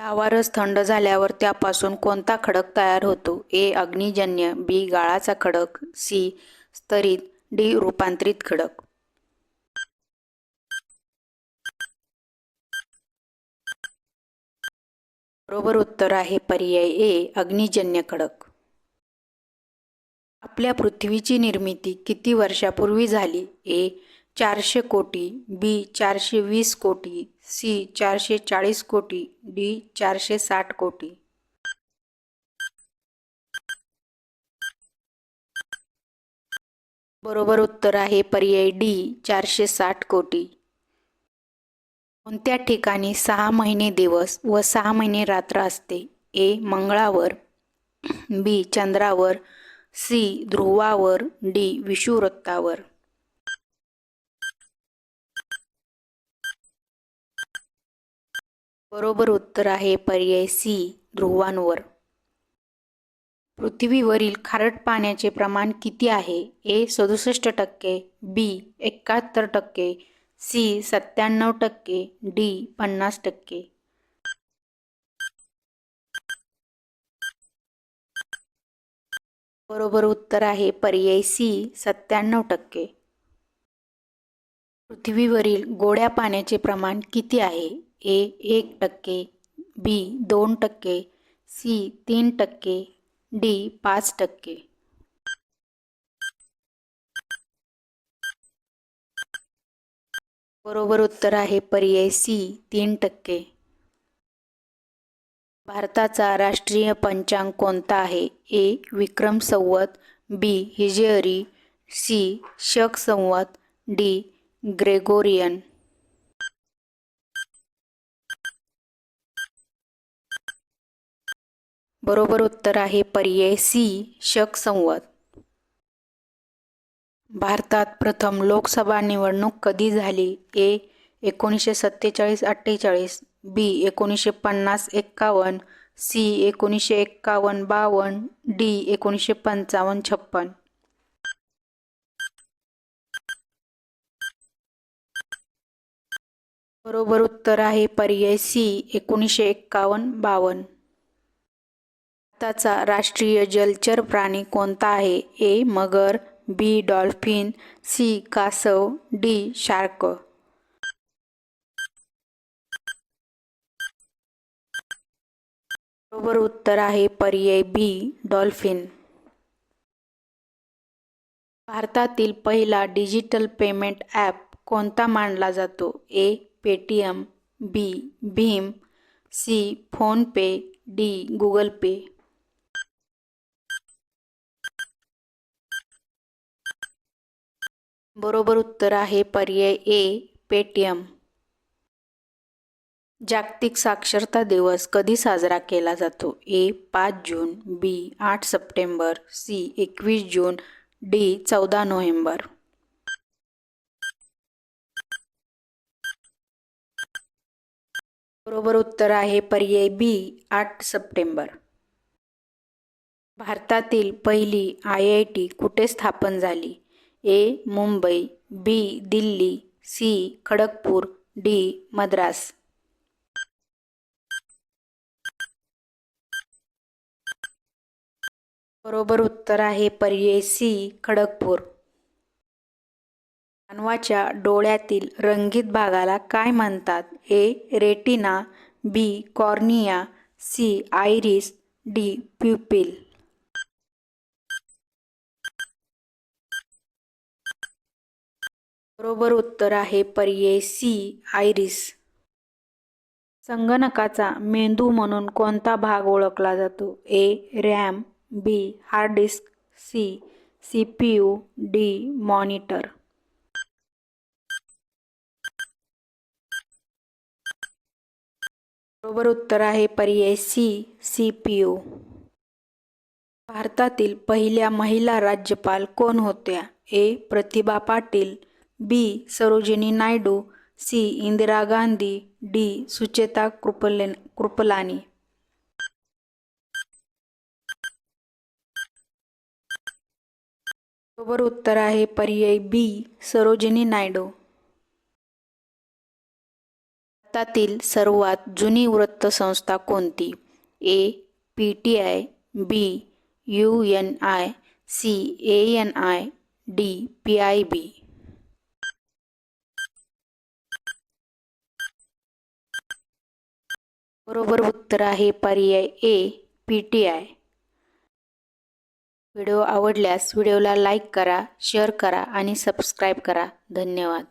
लावारस थंड झाल्यावर त्यापासून कोणता खडक तयार होतो? ए अग्निजन्य बी गाळाचा खडक सी स्तरित डी रूपांतरित खडक. बरोबर उत्तर आहे पर्याय ए अग्निजन्य खडक. आपल्या पृथ्वीची निर्मिती किती वर्षापूर्वी झाली? ए चारशे कोटी बी चारशे वीस कोटी सी चारशे चाळीस कोटी डी चारशे साठ कोटी. बरोबर उत्तर आहे पर्याय डी चारशे साठ कोटी. कोणत्या ठिकाणी सहा महिने दिवस व सहा महिने रात्र असते? ए मंगळावर बी चंद्रावर सी ध्रुवावर डी विषुवृत्तावर बरोबर उत्तर आहे पर्याय सी ध्रुवांवर. पृथ्वीवरील खारट पाण्याचे प्रमाण किती आहे? ए सदुसष्ट टक्के बी एकाहत्तर टक्के सी सत्त्याण्णव टक्के डी पन्नास टक्के. बरोबर उत्तर आहे पर्याय सी सत्त्याण्णव टक्के. पृथ्वीवरील गोड्या पाण्याचे प्रमाण किती आहे? ए एक टक्के बी दोन टक्के सी तीन टक्के डी पाच टक्के. बरोबर उत्तर आहे पर्याय सी तीन टक्के. भारताचा राष्ट्रीय पंचांग कोणता आहे? ए विक्रम संवत बी हिजेअरी सी शक संवत डी ग्रेगोरियन. बरोबर उत्तर आहे पर्याय सी शक संवत भारतात प्रथम लोकसभा निवडणूक कधी झाली? ए एकोणीसशे सत्तेचाळीस अठ्ठेचाळीस. बी एकोणीसशे पन्नास एक्कावन्न. सी एकोणीसशे एक्कावन्न बावन्न. डी एकोणीसशे पंचावन्न छप्पन. बरोबर उत्तर आहे पर्याय सी एकोणीसशे एक्कावन्न बावन्न. भारताचा राष्ट्रीय जलचर प्राणी कोणता आहे? ए. मगर बी. Dolphin C. कासव डी. शार्क. बरोबर उत्तर आहे पर्याय बी डॉल्फिन. भारतातील पहिला डिजिटल पेमेंट ॲप कोणता मानला जातो? A. Paytm B. Bhim C. PhonePe D. Google Pay. बरोबर उत्तर आहे पर्याय ए पेटीएम जागतिक साक्षरता दिवस कधी साजरा केला जातो? ए पाच जून बी आठ सप्टेंबर सी एकवीस जून डी चौदा नोव्हेंबर. बरोबर उत्तर आहे पर्याय बी आठ सप्टेंबर. भारतातील पहिली आय आय टी कुठे स्थापन झाली? A Mumbai B Delhi C Kharagpur D Madras. बरोबर उत्तर आहे पर्याय सी खडगपूर. मानवाच्या डोळ्यातील रंगीत भागाला काय म्हणतात? A retina B cornea C iris D pupil. बरोबर उत्तर आहे पर्याय सी आयरिस. संगणकाचा मेंदू म्हणून कोणता भाग ओळखला जातो? A RAM B hard disk C C P U D monitor. बरोबर उत्तर आहे पर्याय सी सी पी यू भारतातील पहिल्या महिला राज्यपाल कोण होत्या? A Pratibha Patil B. Sarojini Naidu C. Indira Gandhi D. Sucheta कृपले Kripalani. बरोबर उत्तर आहे पर्याय बी. सरोजिनी नायडू. भारतातील सर्वात जुनी वृत्तसंस्था कोणती? A. P. T. I. B. U. N. I. C. A. N. I. D. P. I. B. बरोबर उत्तर आहे पर्याय A P T I video आवडल्यास व्हिडिओला लाईक करा शेअर करा आणि सबस्क्राईब करा. धन्यवाद.